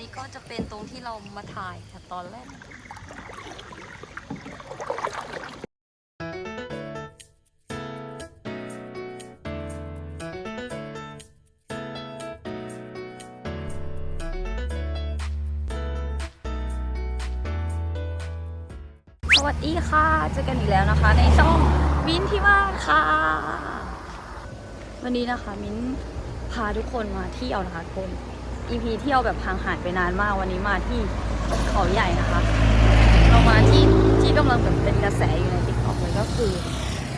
นี้ก็จะเป็นตรงที่เรามาถ่ายค่ะตอนแรกสวัสดีค่ะ เจอกันอีกแล้วนะคะ ในช่องมินที่บ้านค่ะ วันนี้นะคะ มิ้นพาทุกคนมาเที่ยวนะคะทุกคน EP เที่ยวแบบห่างหายไปนานมากวันนี้มาที่เขาใหญ่นะคะ เรามาที่ที่กำลังแบบเป็นกระแสอยู่ในติ๊กต็อกเลยก็คือ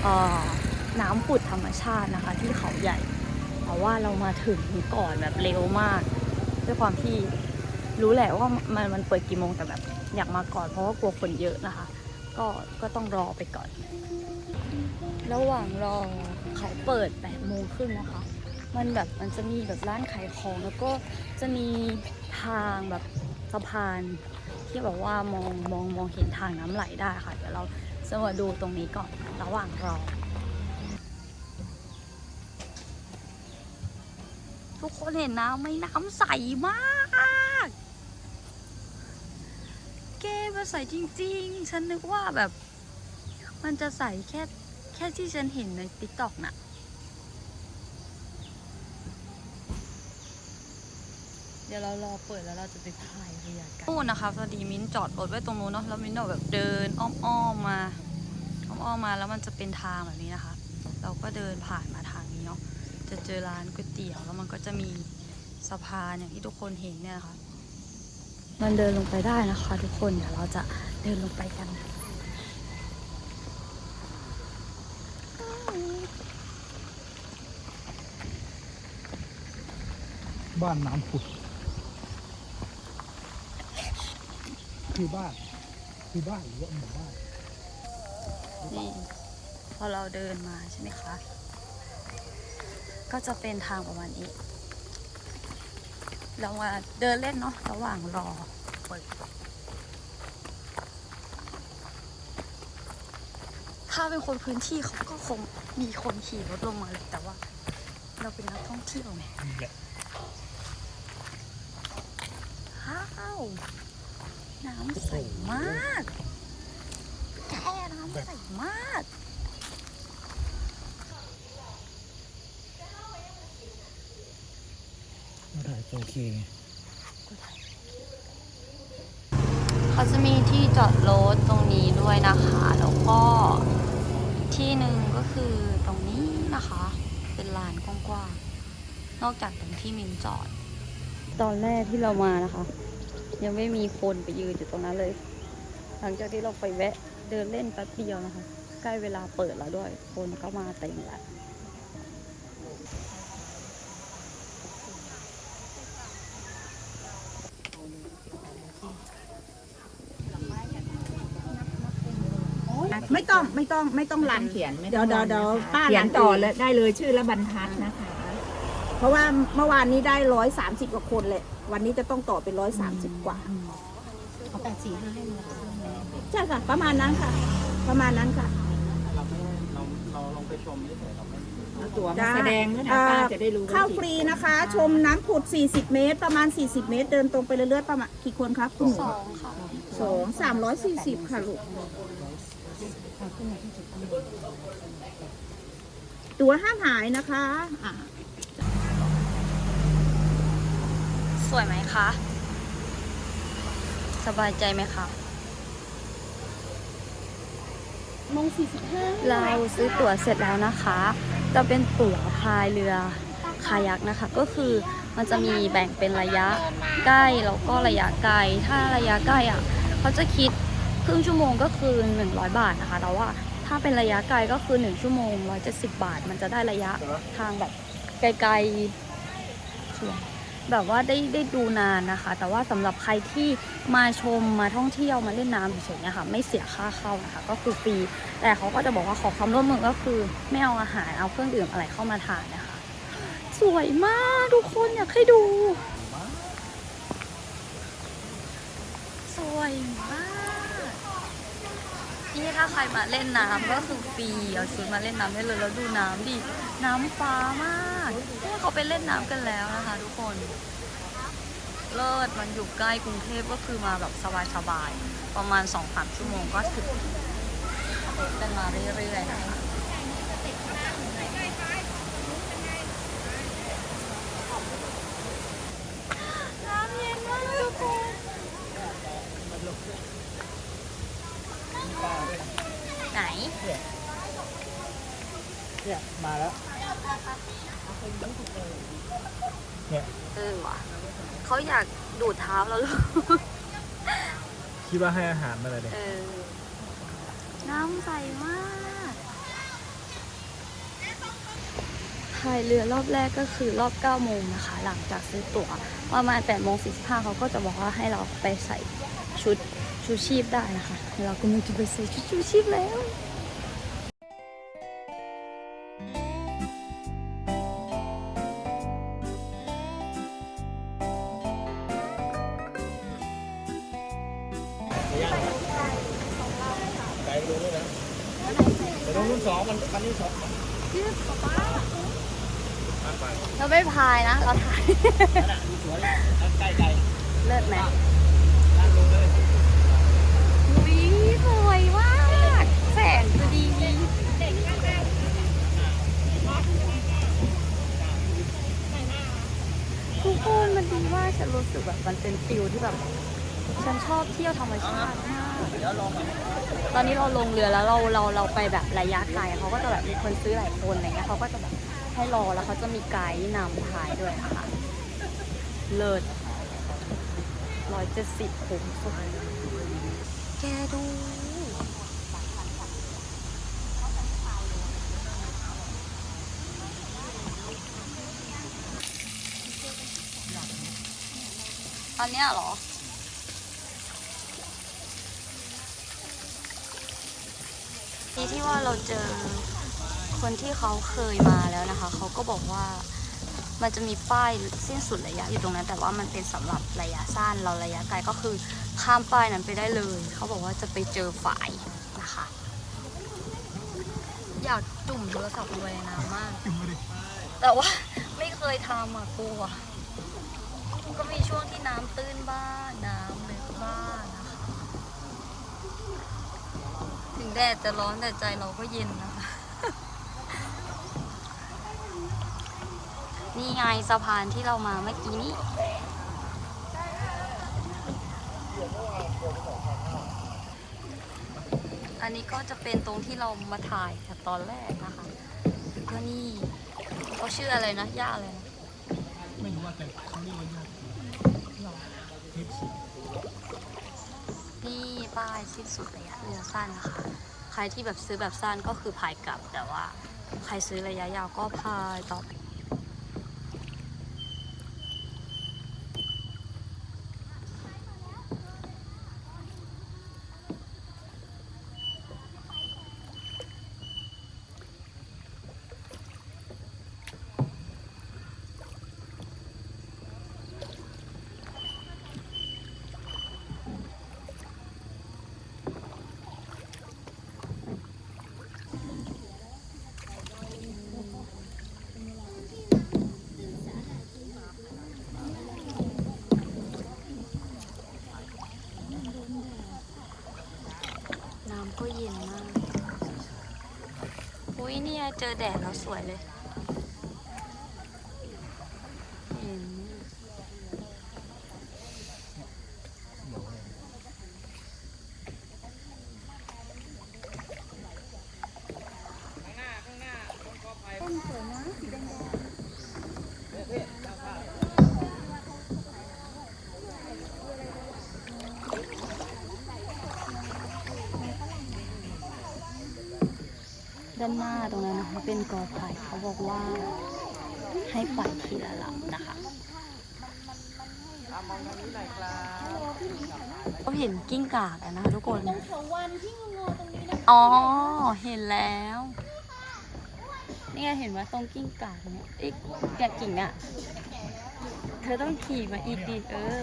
เอ่อน้ำผุดธรรมชาตินะคะ ที่เขาใหญ่แต่ว่าเรามาถึงก่อนแบบเร็วมาก ด้วยความที่รู้แหละว่ามันมันเปิดกี่โมงแต่แบบอยากมาก่อนเพราะว่ากลัวคนเยอะนะคะ ก็ก็ต้องรอไปก่อน ระหว่างรอเขาเปิด8โมงครึ่งนะคะ มันแบบมันจะมีแบบร้านขายของ แล้วก็จะมีทางแบบสะพานที่แบบว่ามองมองมองเห็นทางน้ำไหลได้ค่ะ เดี๋ยวเราจะมาดูตรงนี้ก่อนระหว่างรอทุกคนเห็นน้ำไหมน้ำใสมากเกมันใสจริง ๆ ฉันนึกว่าแบบ มันจะใสแค่แค่ที่ฉันเห็นในติ๊กต็อกน่ะ เดี๋ยวเรารอเปิดแล้วเราจะไปพายเรือกันนู่นนะคะพอดีมิ้นจอดรถไว้ตรงนู้นเนาะแล้วมิ้นก็แบบเดินอ้อมๆมาอ้อมๆมาแล้วมันจะเป็นทางแบบนี้นะคะ เราก็เดินผ่านมาทางนี้เนาะจะเจอร้านก๋วยเตี๋ยวแล้วมันก็จะมีสะพานอย่างที่ทุกคนเห็นเนี่ยนะคะมันเดินลงไปได้นะคะ ทุกคนเดี๋ยวเราจะเดินลงไปกันบ้านน้ำผุด คือบ้านคือบ้านหรือว่าหมู่บ้านนี่พอเราเดินมาใช่ไหมคะ ก็จะเป็นทางประมาณนี้ เรามาเดินเล่นเนาะระหว่างรอเปิดถ้าเป็นคนพื้นที่เขาก็คงมีคนขี่รถลงมาเลยแต่ว่า เราเป็นนักท่องเที่ยวไงนี่แหละว้าว น้ำใสมากแค่น้ำใสมากมาถ่ายโอเคไงเขาจะมีที่จอดรถตรงนี้ด้วยนะคะ แล้วก็ที่หนึ่งก็คือตรงนี้นะคะ เป็นลานกว้างๆนอกจากตรงที่มินจอด ตอนแรกที่เรามานะคะ ยังไม่มีคนไปยืนอยู่ตรงนั้นเลย หลังจากที่เราไปแวะเดินเล่นแป๊บเดียวนะคะ ใกล้เวลาเปิดแล้วด้วย คนก็มาเต็มแล้วไม่ต้องไม่ต้องไม่ต้องรันเขียนไม่เดี๋ยวต้องเดี๋ยวรันเดี๋ยวนะคะป้าเขียนรันต่อเองเลยได้เลยชื่อและบรรทัดนะคะ เพราะว่าเมื่อวานนี้ได้ร้อยสามสิบกว่าคนเลย วันนี้จะต้องต่อเป็นร้อยสามสิบกว่าเขาแปดสี่ห้าให้มาใช่ค่ะ ประมาณนั้นค่ะ ประมาณนั้นค่ะตัวมาจ้าแสดงด้วยนะเอ่อป้าจะได้รู้ว่เข้าฟรีนะคะ ชมน้ำผุด 40 เมตร ประมาณ 40 เมตร เดินตรงไปเรื่อยๆประมาณกี่คนครับคุณหนูสองค่ะสองสามร้อยสี่สิบค่ะลูกตัวห้ามหายนะคะอ่า สวยไหมคะ สบายใจไหมคะโมงสี่สิบห้าเราซื้อตั๋วเสร็จแล้วนะคะ จะเป็นตั๋วพายเรือคายักนะคะ ก็คือมันจะมีแบ่งเป็นระยะใกล้แล้วก็ระยะไกล ถ้าระยะใกล้อะเขาจะคิดครึ่งชั่วโมงก็คือ 100 บาทนะคะ แต่ว่าถ้าเป็นระยะไกลก็คือ 1 ชั่วโมง 170 บาท มันจะได้ระยะทางแบบไกลๆสวย แบบว่าได้ได้ดูนานนะคะ แต่ว่าสำหรับใครที่มาชมมาท่องเที่ยวมาเล่นน้ำเฉยๆเนี่ยค่ะ ไม่เสียค่าเข้านะคะ ก็คือฟรีแต่เขาก็จะบอกว่าขอความร่วมมือก็คือไม่เอาอาหารเอาเครื่องดื่มอะไรเข้ามาทานนะคะ สวยมากทุกคนอยากให้ดู สวยมาก นี่ถ้าใครมาเล่นน้ำก็คือฟรีเอาชุดมาเล่นน้ำได้เลยแล้วดูน้ำดิ น้ำฟ้ามากเนี่เขาไปเล่นน้ำกันแล้วนะคะ ทุกคน เลิศมันอยู่ใกล้กรุงเทพก็คือมาแบบสบายๆประมาณ2องสามชั่วโมงก็ถึงกันมาเรื่อยๆนะคะ น้ำเย็นมากทุกคนไหน เนี่ยมาแล้วเนี่ยเออว่ะเขาอยากดูดเท้าเราเลยคิดว่าให้อาหารมาเลยเด็เออ น้ำใสมากพายเรือรอบแรกก็คือรอบ9โมงนะคะ หลังจากซื้อตั๋วประมาณ8โมง45เขาก็จะบอกว่าให้เราไปใส่ชุดชูชีพได้นะคะ เราก็มึงจะไปใส่ชุดชูชีพแล้ว เราถ่ายสวยใกล้ไกลเลิศไหมด้านลงเลยวิสวยมากแสงจะดีทุกคนมันดีมากฉันรู้สึกแบบมันเป็นฟิลที่แบบฉันชอบเที่ยวธรรมชาติมากตอนนี้เราลงเรือแล้วเราเราเราไปแบบระยะไกลเขาก็จะแบบมีคนซื้อหลายคนอะไรเงี้ยเขาก็จะแบบให้รอแล้วเขาจะมีไกด์นำพายด้วยนะคะ เลิศร้อยเจ็ดสิบคุ้มสุดแกดูตอนเนี้ยเหรอ ที่ที่ว่าเราเจอคนที่เขาเคยมาแล้วนะคะ เขาก็บอกว่า มันจะมีป้ายสิ้นสุดระยะอยู่ตรงนั้น แต่ว่ามันเป็นสำหรับระยะสั้นเราระยะไกลก็คือข้ามป้ายนั้นไปได้เลย เขาบอกว่าจะไปเจอฝ่ายนะคะ อยากจุ่มโทรศัพท์ลงไปในน้ำมาก แต่ว่าไม่เคยทำอะกลัวก็มีช่วงที่น้ำตื้นบ้างน้ำลึกบ้างนะคะ ถึงแดดจะร้อนแต่ใจเราก็เย็นนะ นี่ไงสะพานที่เรามาเมื่อกี้นี้ อันนี้ก็จะเป็นตรงที่เรามาถ่ายจากตอนแรกนะคะก็นี่เขาชื่ออะไรนะย่าอะไรนะไม่รู้ว่าแต่เขาเรียกว่าญาติเทปสีนี่ป้ายสิ้นสุดระยะเรือสั้นนะคะ ใครที่แบบซื้อแบบสั้นก็คือพายกลับแต่ว่า ใครซื้อระยะยาวก็พายต่อไป เนี่ยเจอแดดแล้วสวยเลย เห็นต้นสวยนะสีแดงๆ ด้านหน้าตรงนั้นนะคะเป็นกอไผ่เขาบอกว่าให้ไปทีละลำนะคะเราเห็นกิ้งก่ากันนะคะทุกคนอ๋อเห็นแล้วนี่ไงเห็นว่าตรงกิ้งก่าเนี้ยอีกแกะกิ่งอะ เธอต้องขี่มาอีกดิเออ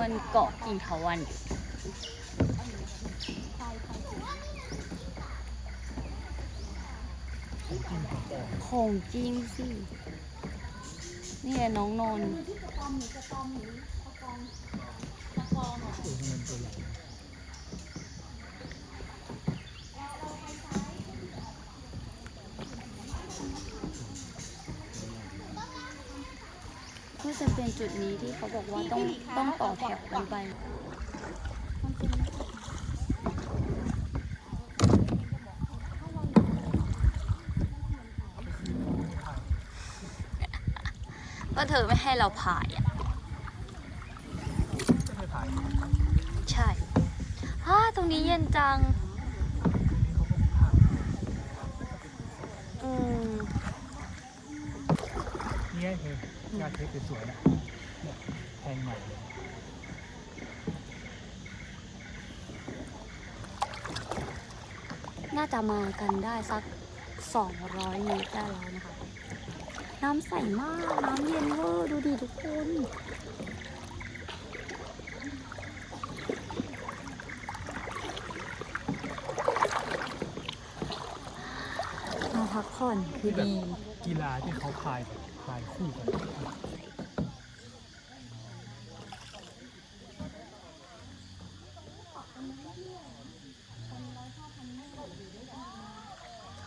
มันเกาะกิ่งเถาวันอยู่ ของจริงสิ นี่ไงน้องนนท์ตัวเงินก็จะเป็นจุดนี้ที่เขาบอกว่าต้องต้องต่อแถวกันไป ธอไม่ให้เราผ่ายอะไม่ได้ถ่ายใช่ฮ่าตรงนี้เย็นจัง อืมนี่เธอยาเทปสวยๆนะเนี่ยแทงใหม่เลยน่าจะมากันได้สัก 200เมตรได้แล้วนะคะ น้ำใสมาก น้ำเย็นเวอร์ ดูดิทุกคน มาพักผ่อนคือดี กีฬาที่เขาพายแบบพายคู่กัน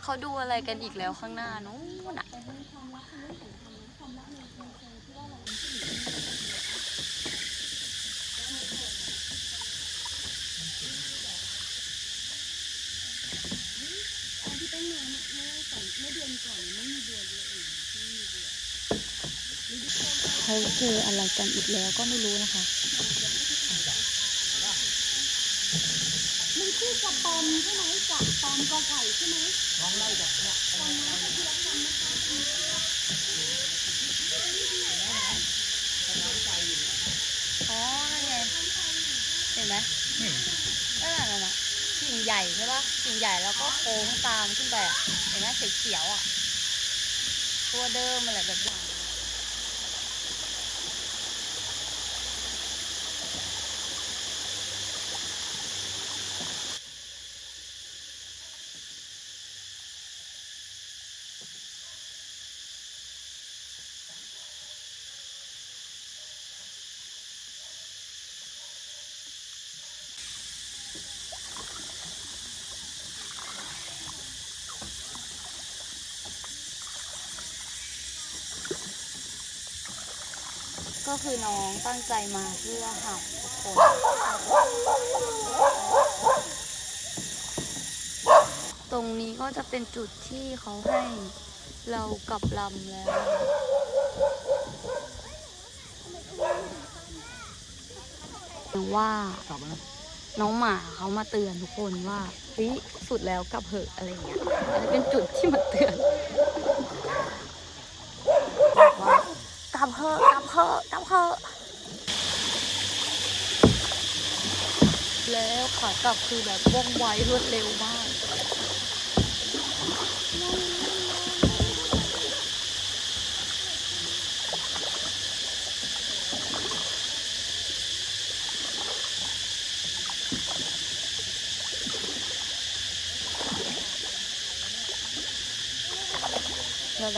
เขาดูอะไรกันอีกแล้วข้างหน้านู้น น่ะเขาเจออะไรกันอีกแล้วก็ไม่รู้นะคะมันชื่อกับปอมใช่ไหมกับปอมกอไก่ใช่ไหมอ๋อนั่นไงเห็นไหมนี่นั่นน่ะนั่นน่ะกิ่งใหญ่ใช่ปะกิ่งใหญ่แล้วก็โค้งตา มขึ้นไปอะเห็นไหมสีเขียวๆอะ ตัวเดิมอะไรแบบนี้ ก็คือน้องตั้งใจมาเพื่อหับทุกคนตรงนี้ก็จะเป็นจุดที่เขาให้เรากลับลำแล้วนะคะอย่างว่านะน้องหมาเขามาเตือนทุกคนว่าเฮ้ยสุดแล้วกลับเหอะอะไรอย่างเงี้ยอันนี้เป็นจุดที่มาเตือนบอกว่ กลับเหอะกลับเหอะกลับเหอะแล้วขากลับคือแบบว่องไวรวดเร็วมาก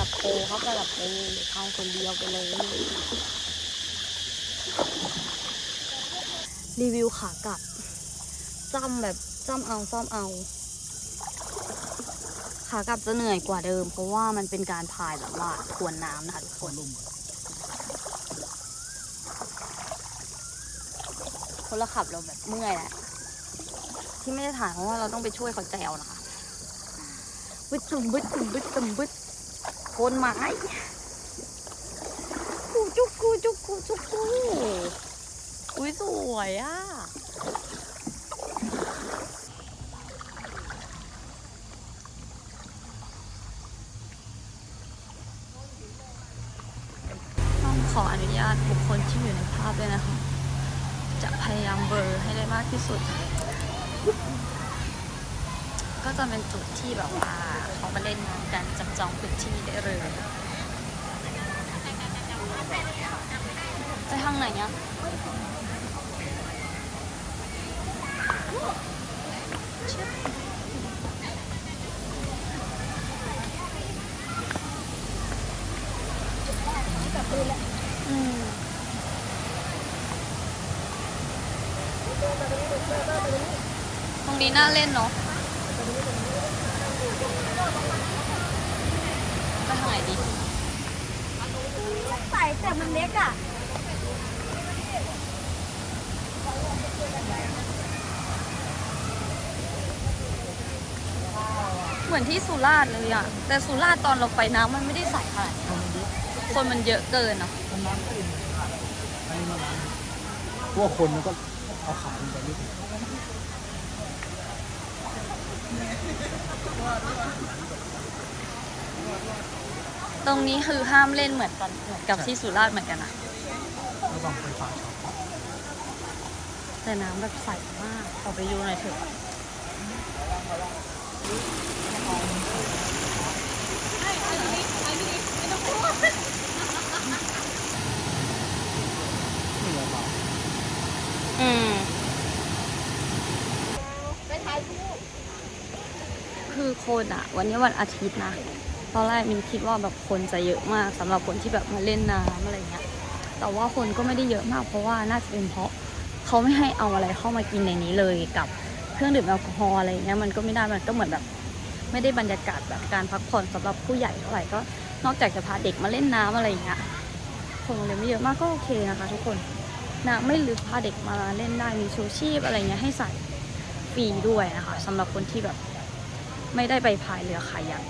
ระ ดับโปรครับระดับโปทางคนเดียวไปเลย รีวิวขากลับจ้ำแบบจ้ำเอาซ่อมเอา ขากลับจะเหนื่อยกว่าเดิม เพราะว่ามันเป็นการพายแบบว่าทวนน้ำนะคะทุกคนลุ่มก่อนคนละขับเราแบบเมื่อยแหละที่ไม่ได้ถ่ายเพราะว่าเราต้องไปช่วยเขาแจวนะคะบึดตุ่มบึดตุ่มบึดตุ่มบึด คนไม้กูจุกกูจุกกูจุกกูอุ้ยสวยอะต้องขออนุญาตบุคคลที่อยู่ในภาพด้วยนะคะ จะพยายามเบลอให้ได้มากที่สุด ก็จะเป็นจุดที่แบบว่า เขามาเล่นน้ำกันจับจองพื้นที่ได้เลยไปทางไหนอะอืมตรงนี้น่าเล่นเนาะไปทางไหนดี ใส่แต่มันเล็กอะ เหมือนที่สุราษฎร์เลยอะแต่สุราษฎร์ตอนเราไปน้ำมันไม่ได้ใสขนาดนี้คนมันเยอะเกินเนาะมันน้ำตื้นขาดอันนี้มันน้ำพวกคนมันก็เอาขาลงไปนิดนึงตรงนี้คือห้ามเล่นเหมือนกันเหมือนกับที่สุราษฎร์เหมือนกันนะระวังไฟฟ้าช็อตแต่น้ำแบบใสมากขอไปดูหน่อยเถอะ นี่เราเบา อืม ไปถ่ายรูป คือคนะวันนี้วันอาทิตย์นะตอนแรกมินคิดว่าแบบคนจะเยอะมากสำหรับคนที่แบบมาเล่นน้ำอะไรเงี้ยแต่ว่าคนก็ไม่ได้เยอะมาก เพราะว่าน่าจะเป็นเพราะเขาไม่ให้เอาอะไรเข้ามากินในนี้เลยกับเครื่องดื่มแอลกอฮอล์อะไรเงี้ยมันก็ไม่ได้มันก็เหมือนแบบไม่ได้บรรยากาศแบบการพักผ่อนสำหรับผู้ใหญ่เท่าไหร่ก็ นอกจากจะพาเด็กมาเล่นน้ำอะไรอย่างเงี้ยคนเลยไม่เยอะมากก็โอเคนะคะ ทุกคนน้ำไม่ลึกพาเด็กมาเล่นได้มีชูชีพอะไรเงี้ยให้ใส่ฟรีด้วยนะคะสำหรับคนที่แบบ ไม่ได้ไปพายเรือขายัก